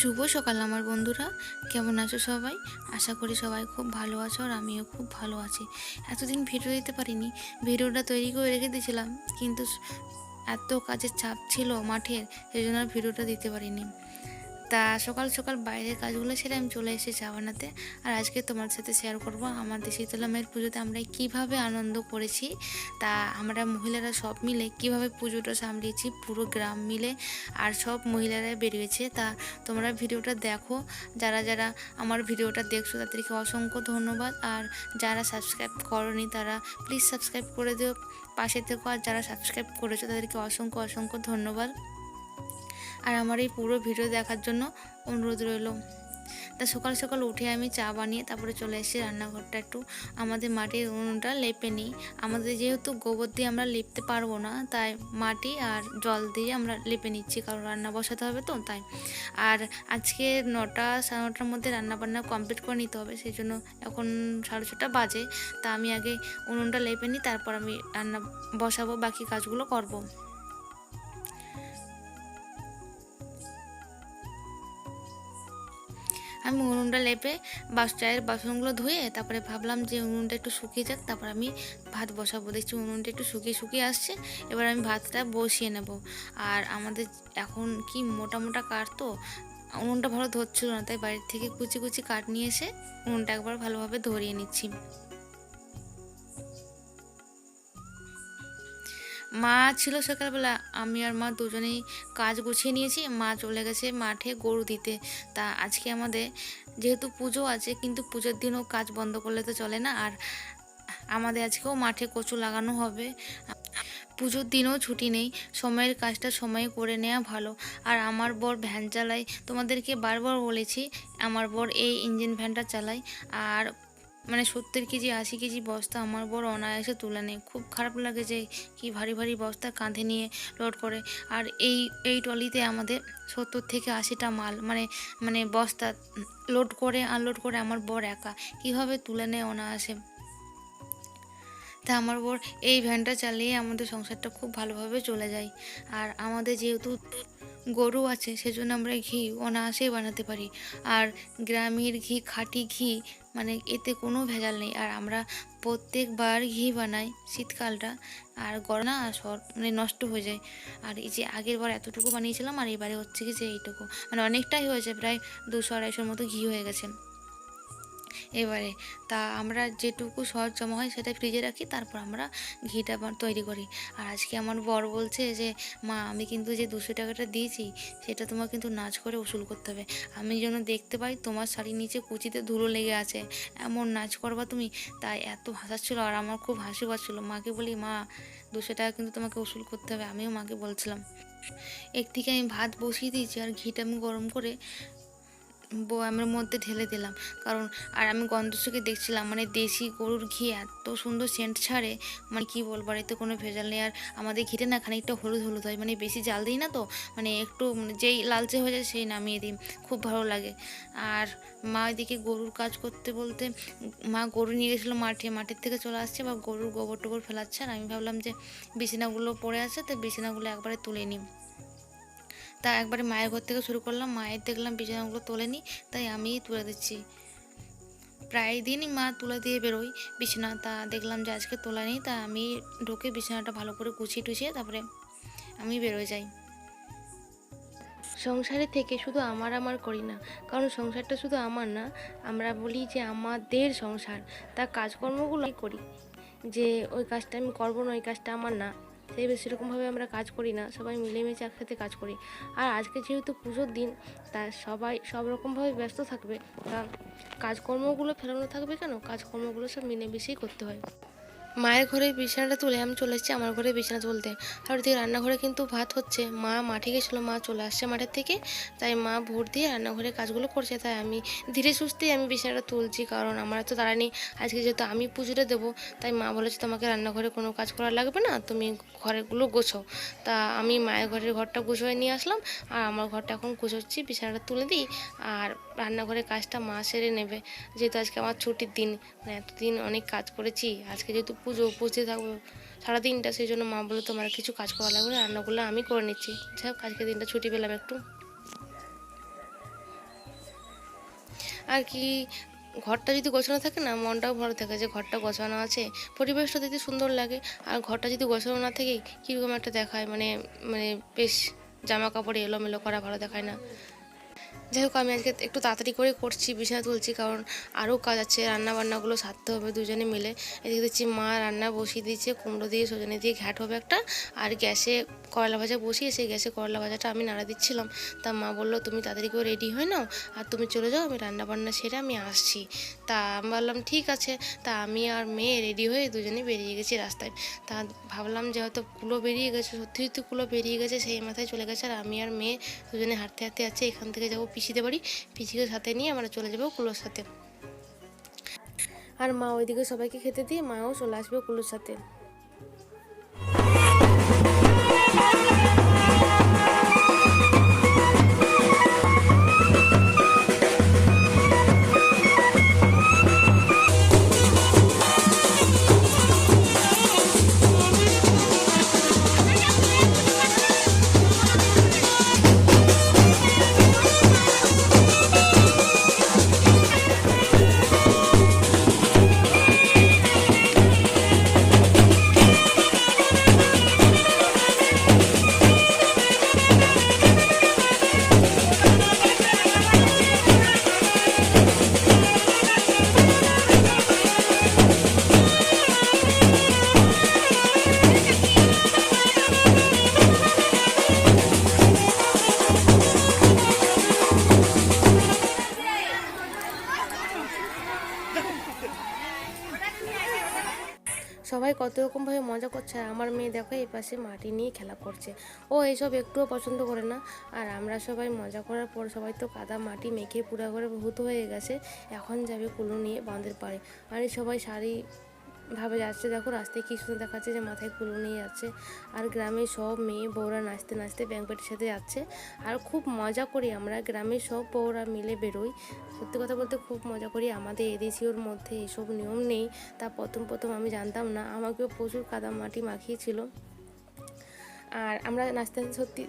শুভ সকাল আমার বন্ধুরা। কেমন আছো সবাই? আশা করি সবাই খুব ভালো আছো আর আমিও খুব ভালো আছি। এতদিন ভিডিও দিতে পারিনি, ভিডিওটা তৈরি করে রেখে দিয়েছিলাম, কিন্তু এত কাজের চাপ ছিল মাঠের, সেই জন্য ভিডিওটা দিতে পারিনি। তা সকাল সকাল বাইরের কাজগুলো সেরে আমি চলে এসেছি চা বানাতে আর আজকে তোমার সাথে শেয়ার করব আমাদের শীতলা মায়ের পুজোতে আমরা কীভাবে আনন্দ করেছি। তা আমরা মহিলারা সব মিলে কীভাবে পুজোটা সামলিয়েছি, পুরো গ্রাম মিলে আর সব মহিলারা বেরিয়েছে। তা তোমরা ভিডিওটা দেখো। যারা যারা আমার ভিডিওটা দেখছ তাদেরকে অসংখ্য ধন্যবাদ। আর যারা সাবস্ক্রাইব করনি তারা প্লিজ সাবস্ক্রাইব করে দিও, পাশে থেকো। আর যারা সাবস্ক্রাইব করেছ তাদেরকে অসংখ্য অসংখ্য ধন্যবাদ। আর আমার এই পুরো ভিডিও দেখার জন্য অনুরোধ রইল। তা সকাল সকাল উঠে আমি চা বানিয়ে তারপরে চলে এসেছি রান্নাঘরটা একটু। আমাদের মাটির উনুনটা লেপে নিই। আমাদের যেহেতু গোবর দিয়ে আমরা লিপতে পারব না, তাই মাটি আর জল দিয়ে আমরা লেপে নিচ্ছি, কারণ রান্না বসাতে হবে তো তাই। আর আজকে নটা সাড়ে নটার মধ্যে রান্না বান্না কমপ্লিট করে নিতে হবে, সেই জন্য এখন সাড়ে ছটা বাজে। তা আমি আগে উনুনটা লেপে নিই, তারপর আমি রান্না বসাবো, বাকি কাজগুলো করব। আমি উনুনটা লেপে বাস চায়ের বাসনগুলো ধুয়ে তারপরে ভাবলাম যে উনুনটা একটু শুকিয়ে যাক, তারপর আমি ভাত বসাবো। দেখছি উনুনটা একটু শুকিয়ে শুকিয়ে আসছে, এবার আমি ভাতটা বসিয়ে নেব। আর আমাদের এখন কি মোটা মোটা কাঠ তো, উনুনটা ভালো ধরছিল না, তাই বাড়ির থেকে কুচি কুচি কাঠ নিয়ে এসে উনুনটা একবার ভালোভাবে ধরিয়ে নিচ্ছি। মা ছিল সকালবেলা, আমি আর মা দুজনেই কাজ গুছিয়ে নিয়েছি। মা চলে গেছে মাঠে গরু দিতে। তা আজকে আমাদের যেহেতু পুজো আছে, কিন্তু পুজোর দিনও কাজ বন্ধ করলে তো চলে না। আর আমাদের আজকেও মাঠে কচু লাগানো হবে। পুজোর দিনেও ছুটি নেই। সময়ের কাজটা সময়ে করে নেওয়া ভালো। আর আমার বর ভ্যান চালায়। তোমাদেরকে বারবার বলেছি, আমার বর এই ইঞ্জিন ভ্যানটা চালায়। আর মানে সত্তর কেজি, আশি কেজি বস্তা আমার বড় অনায়াসে তুলে নেয়। খুব খারাপ লাগে যে কি ভারী ভারী বস্তা কাঁধে নিয়ে লোড করে। আর এই এই ট্রলিতে আমাদের সত্তর থেকে আশিটা মাল মানে মানে বস্তা লোড করে, আনলোড করে আমার বর একা। কীভাবে তুলে নেয় অনায়াসে? তা আমার বর এই ভ্যানটা চালিয়ে আমাদের সংসারটা খুব ভালোভাবে চলে যায়। আর আমাদের যেহেতু গরু আছে, সেজন্য আমরা ঘি অনায়াসেই বানাতে পারি। আর গ্রামের ঘি, খাঁটি ঘি মানে এতে কোনো ভেজাল নেই। আর আমরা প্রত্যেকবার ঘি বানাই শীতকালটা, আর গড়না আর সর মানে নষ্ট হয়ে যায়। আর এই যে আগের বার এতটুকু বানিয়েছিলাম, আর এবারে হচ্ছে কি যে এইটুকু। মানে অনেকটাই হয়েছে, প্রায় দুশো আড়াইশোর মতো ঘি হয়ে গেছে। এবারে। তা আমরা যেটুকু সহজ জমা হয় সেটা ফ্রিজে রাখি, তারপর আমরা ঘিটা তৈরি করি। আর আজকে আমার বর বলছে যে, মা, আমি কিন্তু যে দুশো টাকাটা দিয়েছি, সেটা তোমার কিন্তু নাচ করে উসুল করতে হবে। আমি যেন দেখতে পাই তোমার শাড়ির নিচে কুচিতে ধুলো লেগে আছে। এমন নাচ করবা তুমি? তাই এত হাসাচ্ছিলো আর আমার খুব হাসি পাচ্ছিলো। মাকে বলি, মা, দুশো টাকা কিন্তু তোমাকে উসুল করতে হবে। আমিও মাকে বলছিলাম। একদিকে আমি ভাত বসিয়ে দিয়েছি আর ঘিটা আমি গরম করে বয়ামের মধ্যে ঢেলে দিলাম। কারণ, আর আমি গন্ধ চোখে দেখছিলাম মানে দেশি গরুর ঘি এত সুন্দর সেন্ট ছাড়ে মানে কি বলব আর এতে কোনো ভেজাল নেই। আর আমাদের ঘিতে না খানিকটা হলুদ হলুদ হয় মানে বেশি জাল দিই না তো মানে একটু মানে যেই লালচে হয়ে যায় সেই নামিয়ে দিই, খুব ভালো লাগে। আর মা এদিকে গরুর কাজ করতে বলতে, মা গরু নিয়ে গেছিল মাঠে, মাঠের থেকে চলে আসছে বা গরুর গোবর টোবর ফেলাচ্ছে। আর আমি ভাবলাম যে, বিছানাগুলো পড়ে আছে, তো বিছানাগুলো একবারে তুলে নিই। তা একবারে মায়ের ঘর থেকে শুরু করলাম, মায়ের দেখলাম বিছানাগুলো তোলেনি, তাই আমিই তুলে দিচ্ছি। প্রায় দিনই মা তুলে দিয়ে বেরোই বিছানা, তা দেখলাম যে আজকে তোলা নেই, তা আমি ঢুকে বিছানাটা ভালো করে গুছিয়ে টুছিয়ে তারপরে আমি বেরোয় যাই। সংসারে থেকে শুধু আমার আমার করি না, কারণ সংসারটা শুধু আমার না, আমরা বলি যে আমাদের সংসার, তা কাজকর্মগুলো আমি করি। যে ওই কাজটা আমি করব না, ওই কাজটা আমার না। সেই সেরকমভাবে আমরা কাজ করি না, সবাই মিলেমিশে একসাথে কাজ করি। আর আজকে যেহেতু পুজোর দিন, তা সবাই সব রকমভাবে ব্যস্ত থাকবে। তা কাজকর্মগুলো ফেরানো থাকবে কেন? কাজকর্মগুলো সব মিলেমিশেই করতে হয়। মায়ের ঘরে বিছানাটা তুলে আমি চলে এসেছি আমার ঘরে বিছানা তুলতে। আর ওদিকে রান্নাঘরে কিন্তু ভাত হচ্ছে। মা মাঠে গেছিল, মা চলে আসছে মাঠের থেকে। তাই মা ভোর দিয়ে রান্নাঘরে কাজগুলো করছে। তাই আমি ধীরে সুস্থেই আমি বিছানাটা তুলছি, কারণ আমার তো তারা নেই আজকে যেহেতু আমি পুজোটা দেবো, তাই মা বলেছে তোমাকে রান্নাঘরে কোনো কাজ করা লাগবে না, তুমি ঘরেগুলো গোছো। তা আমি মায়ের ঘরের ঘরটা গুছোয় নিয়ে আসলাম, আর আমার ঘরটা এখন গুছোচ্ছি, বিছানাটা তুলে দিই, আর রান্নাঘরের কাজটা মা সেরে নেবে। যেহেতু আজকে আমার ছুটির দিন মানে এতদিন অনেক কাজ করেছি, আজকে যেহেতু পুজো উপস্থিত থাকব। সারাদিনটা সেই জন্য মা বলে তোমার কিছু কাজ করা লাগবে রান্নাগুলো আমি করে নিচ্ছি। যাই হোক আজকে দিনটা ছুটি পেলাম একটু। আর কি, ঘরটা যদি গোছানো থাকে না, মনটাও ভালো থাকে যে ঘরটা গোছানো আছে। পরিবেশটা দেখতে সুন্দর লাগে। আর ঘরটা যদি গোছানো না থাকে, কীরকম একটা দেখায়? মানে মানে বেশ জামা কাপড় এলোমেলো করা ভালো দেখায় না। যাই হোক আমি আজকে একটু তাড়াতাড়ি করে করছি, বিছানা তুলছি, কারণ আরও কাজ আছে রান্না বান্নাগুলো সারতে হবে দুজনে মিলে। এদিকে দেখছি মা রান্না বসিয়ে দিয়েছে, কুমড়ো দিয়ে, সজনে দিয়ে ঘ্যাট হবে একটা, আর গ্যাসে করলা ভাজা বসিয়ে সেই গ্যাসে করলা ভাজাটা আমি নাড়া দিচ্ছিলাম। তা মা বলল, তুমি তাড়াতাড়ি করে রেডি হয়ে নাও, আর তুমি চলে যাও, আমি রান্নাবান্না সেরে আমি আসছি। তা আমি বললাম ঠিক আছে। তা আমি আর মেয়ে রেডি হয়ে দুজনে বেরিয়ে গেছি রাস্তায়। তা ভাবলাম যে হয়তো কুলো বেরিয়ে গেছে, সত্যি সত্যি কুলো বেরিয়ে গেছে, সেই মাথায় চলে গেছে, আর আমি আর মেয়ে দুজনে হাঁটতে হাঁটতে যাচ্ছে, এখান থেকে যাব পিসিতে পারি পিসিকে সাথে নিয়ে আমরা চলে যাব কুলোর সাথে। আর মা ওইদিকে সবাইকে খেতে দিয়ে, মাও চলে আসবে কুলোর সাথে। কত রকমভাবে মজা করছে আর আমার মেয়ে দেখো এই পাশে মাটি নিয়ে খেলা করছে। ও এইসব একটুও পছন্দ করে না। আর আমরা সবাই মজা করার পর সবাই তো কাদা মাটি মেখে পুরা করে ভূত হয়ে গেছে। এখন যাবে কুলো নিয়ে বাঁধের পাড়ে। আর সবাই শাড়ি ভাবে যাচ্ছে, দেখো রাস্তায় কি সুন্দর দেখাচ্ছে যে মাথায় কুলো নিয়ে যাচ্ছে। আর গ্রামে সব মেয়ে বউরা নাচতে নাচতে ব্যাংকপেটের সাথে যাচ্ছে। আর খুব মজা করি আমরা, গ্রামের সব বউরা মিলে বেরোই। সত্যি কথা বলতে খুব মজা করি, আমাদের এদেশীয়র মধ্যে এসব নিয়ম নেই। তা প্রথম প্রথম আমি জানতাম না, আমাকেও প্রচুর কাদা মাটি মাখিয়েছিল। আর আমরা নাচতে নাচতে সত্যি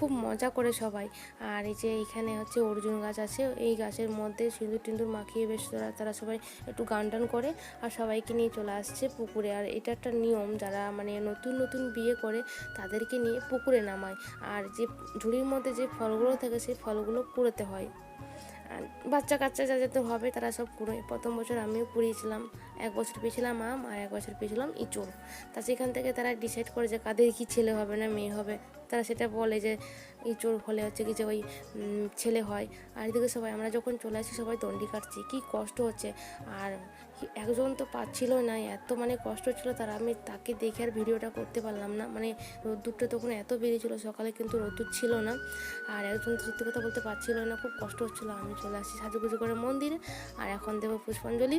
খুব মজা করে সবাই। আর এই যে এখানে হচ্ছে অর্জুন গাছ আছে, এই গাছের মধ্যে সিঁদুর টিন্দুর মাখিয়ে বেশ তারা তারা সবাই একটু গান টান করে আর সবাইকে নিয়ে চলে আসছে পুকুরে। আর এটা একটা নিয়ম, যারা মানে নতুন নতুন বিয়ে করে তাদেরকে নিয়ে পুকুরে নামায়। আর যে ঝুড়ির মধ্যে যে ফলগুলো থাকে, সেই ফলগুলো কুড়োতে হয়। বাচ্চা কাচ্চা যা যাতে হবে, তারা সব কুড়োয় প্রথম বছর আমিও কুড়িয়েছিলাম এক বছর পেয়েছিলাম আম আর এক বছর পেয়েছিলাম ইঁচড়। তা সেখান থেকে তারা ডিসাইড করে যে কাদের কি ছেলে হবে না মেয়ে হবে, তারা সেটা বলে যে ইঁচড় হলে হচ্ছে কি যে ওই ছেলে হয়। আর এদিকে সবাই, আমরা যখন চলে আসি সবাই দণ্ডি কাটছি, কী কষ্ট হচ্ছে। আর একজন তো পাচ্ছিল না, এত মানে কষ্ট ছিল তারা, আমি তাকে দেখে আর ভিডিওটা করতে পারলাম না। মানে রোদ্দুরটা তখন এত বেরিয়েছিল সকালে কিন্তু রোদ্দুর ছিল না। আর একজন তো সত্যি কথা বলতে পারছিল না, খুব কষ্ট হচ্ছিল। আমি চলে আসছি সাজুগুজু করে মন্দিরে, আর এখন দেবো পুষ্পাঞ্জলি।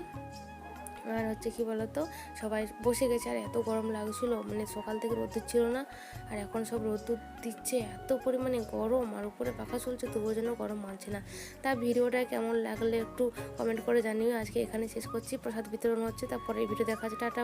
আর হচ্ছে কি বলতো, সবাই বসে গেছে আর এত গরম লাগছিল মানে সকাল থেকে রোদ্দুর ছিল না, আর এখন সব রোদ্দুর দিচ্ছে, এত পরিমাণে গরম, আর উপরে পাখা চলছে, তবুও যেন গরম মানছে না। তা ভিডিওটা কেমন লাগলে একটু কমেন্ট করে জানিও, আজকে এখানে শেষ করছি, প্রসাদ বিতরণ হচ্ছে, তারপরে এই ভিডিও দেখা হচ্ছে, টাটা।